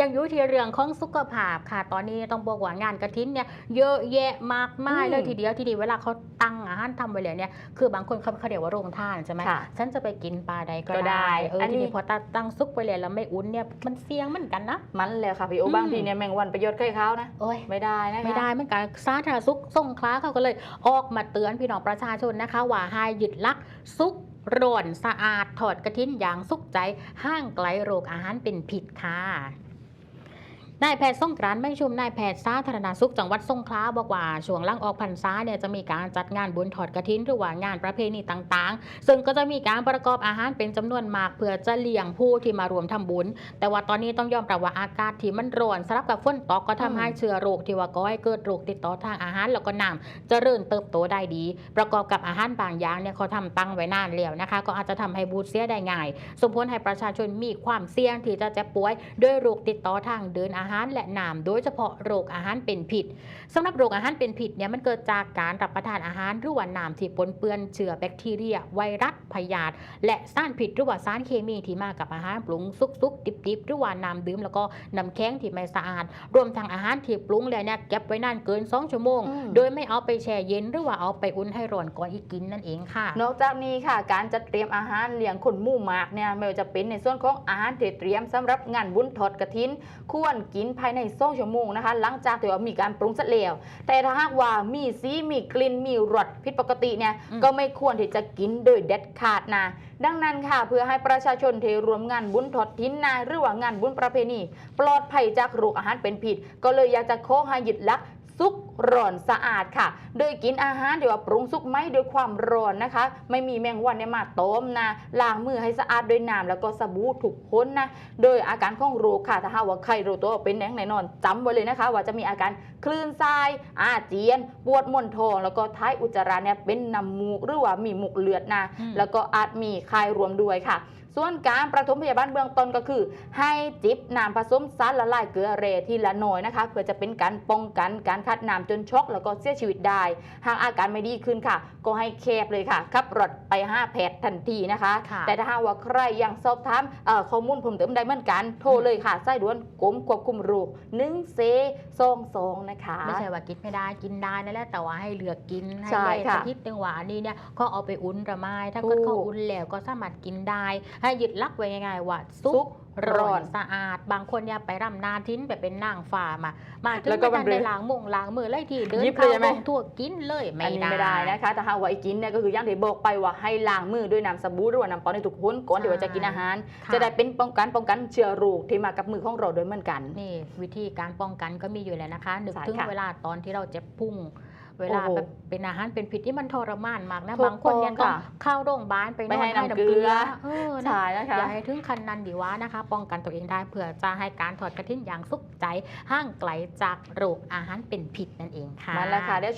ยังอยู่ที่เรื่องของสุขภาพค่ะ ตอนนี้ต้องบอกว่างานกระถินเนี่ยเยอะแยะมากมายอืมเลยทีเดียวทีเดียวเวลาเขาตั้งอาหารทำไว้แล้วเนี่ยคือบางคนเขาเขาเรียกว่าโรงทานใช่ไหมค่ะฉันจะไปกินปลาใดก็ก็ได้ได้เอออันทีนี้นี้พอตั้งซุกไปแล้วแล้วไม่อุ่นเนี่ยมันเสี่ยงเหมือนกันนะ มันแล้วค่ะพี่โออืม บางทีเนี่ยแมงวันประโยชน์ใกล้เขานะ โอ้ย ไม่ได้นะคะ ไม่ได้เหมือนกันสาธารณสุขส่งคล้าเขาก็เลยออกมาเตือนพี่น้องประชาชนนะคะ ว่าให้หยุดลักซุกร่อนสะอาดถอดกระทินอย่างสุขใจ ห้างไกลโรคอาหารเป็นผิดค่ะ นายแพทย์ส่งกรานไม่ชุมนายแพทย์สาธารณสุขจังหวัดสงขลาบอกว่าช่วงล่างออกพรรษาเนี่ยจะมีการจัดงานบุญถอดกระทินหรือว่างานประเพณีต่างๆ ซึ่งก็จะมีการประกอบอาหารเป็นจำนวนมากเพื่อจะเลี้ยงผู้ที่มารวมทำบุญ แต่ว่าตอนนี้ต้องยอมรับว่าอากาศที่มันร้อนสลับกับฝนตกก็ทำให้เชื้อโรคที่ว่าก่อให้เกิดโรคติดต่อทางอาหารแล้วก็น้ำเจริญเติบโตได้ดี ประกอบกับอาหารบางอย่างเนี่ยเขาทำตั้งไว้นานแล้วนะคะ ก็อาจจะทำให้บูดเสียได้ง่ายสมผลให้ประชาชนมีความเสี่ยงที่จะเจ็บป่วยด้วยโรคติดต่อทางเดินอาหารและน้ำโดยเฉพาะโรคอาหารเป็นพิษสำหรับโรคอาหารเป็นพิษเนี่ยมันเกิดจากการรับประทานอาหารหรือว่าน้ำที่ปนเปื้อนเชื้อแบคทีเรีย ไวรัสพยาธิและสารพิษหรือว่าสารเคมีที่มากับอาหารปรุงสุกๆดิบๆหรือว่าน้ำดื่มแล้วก็น้ำแข็งที่ไม่สะอาด รวมทั้งอาหารที่ปรุงแล้วเนี่ยเก็บไว้นานเกิน 2 ชั่วโมงอืมโดยไม่เอาไปแช่เย็นหรือว่าเอาไปอุ่นให้ร้อนก่อนอีกกินนั่นเองค่ะ นอกจากนี้ค่ะ การจัดเตรียมอาหารเลี้ยงคนหมู่มากเนี่ยไม่ว่าจะเป็นในส่วนของอาหารที่เตรียมสำหรับงานบุญทอดกระถินควรกินภายในสองชั่วโมงนะคะ หลังจากที่ว่ามีการปรุงเสร็จแล้วแต่ถ้าหากว่ามีสีมีกลิ่นมีรสผิดปกติเนี่ยอืมก็ไม่ควรที่จะกินโดยเด็ดขาดนะดังนั้นค่ะ เพื่อให้ประชาชนที่รวมงานบุญทอดทิ้นนาหรือว่างานบุญประเพณี ปลอดภัยจากโรคอาหารเป็นพิษก็เลยอยากจะขอให้หยุดลัก ซุกร้อนสะอาดค่ะ โดยกินอาหารที่ว่าปรุงสุกไหมด้วยความร้อนนะคะ ไม่มีแมงวันเนี่ยมาต้มนะล้างมือให้สะอาดด้วยน้ำแล้วก็สบู่ถูกพ้นนะโดยอาการของโรคค่ะถ้าหากว่าใครรู้ตัวว่าเป็นแหน่งไหนนอนจำไว้เลยนะคะ ว่าจะมีอาการคลื่นไส้อาเจียน ปวดมวนท้องแล้วก็ท้ายอุจจาระเนี่ยเป็นน้ำมูกหรือว่ามีมูกเลือดนะอืมแล้วก็อาจมีคายรวมด้วยค่ะ ส่วนการประถมพยาบาลเบื้องต้นก็คือ ให้จิบน้ำผสมสารละลายเกลือเรทีละหน่อยนะคะ เพื่อจะเป็นการป้องกันการขาดน้ำจนช็อกแล้วก็เสียชีวิตได้ หากอาการไม่ดีขึ้นค่ะ ก็ให้แคบเลยค่ะขับรถไปห้าแพทย์ทันทีนะคะค่ะแต่ถ้าหากว่าใครยังสอบถามเอ่อข้อมูลเพิ่มเติมได้เหมือนกันโทรเลยค่ะสายด่วนกรมควบคุมโรคหนึ่งเซซองสองนะคะ ไม่ใช่ว่ากินไม่ได้กินได้นั่นแหละแต่ว่าให้เลือกกินให้ใช่ได้ค่ะสักนิดนึงว่าอันนี้เนี่ยเขาเอาไปอุ่นหรือไม่ถ้าถูเกิดกเขาอุ่นแล้วก็สามารถกินได้ให้ยึดลักไว้ง่ายๆว่าซุซุกกร้ร้ออนนสะอาด บางคนเนี่ยไปรำนาทิ้นไปเป็นนางฟ้ามา มาถึงแล้วก็ไม่ทันบางเรื่ได้องล้างมงล้างมือเลยทีเดินยิบเลยเข้าใช่ไหมลงทั่วกินเลยไม่อันนี้ได้ไม่ได้นะคะแต่หากว่าไอ้กินเนี่ยก็คืออย่างที่บอกไปว่าให้ล้างมือด้วยน้ำสบู่หรือว่าน้ำเปล่าในทุกคนก่อนที่ว่าจะกินอาหารค่ะจะได้เป็นป้องกันป้องกันเชื้อโรคที่มากับมือของเราโดยเหมือนกันนี่วิธีการป้องกันก็มีอยู่แล้วนะคะนึกใช่ถึงค่ะเวลาตอนที่เราเจ็บพุง เวลาโอ้โหแบบเป็นอาหารเป็นพิษที่มันทรมานมากนะถูกบางคนเนี่ยต้ต้อองงค่ะเข้าโรงพยาบาลไปนไปอนให้ให้น้ำน้ำเกเกลืลืออเออนะใช่นะอคะย่าให้ถึงคันนั้นดีวะนะคะ ป้องกันตัวเองได้เพื่อจะให้การถอดกระทิ้นอย่างสุขใจห่างไกลจากโรคอาหารเป็นพิษนั่นเองค่ะนั่นแหละค่ะเดี๋ยว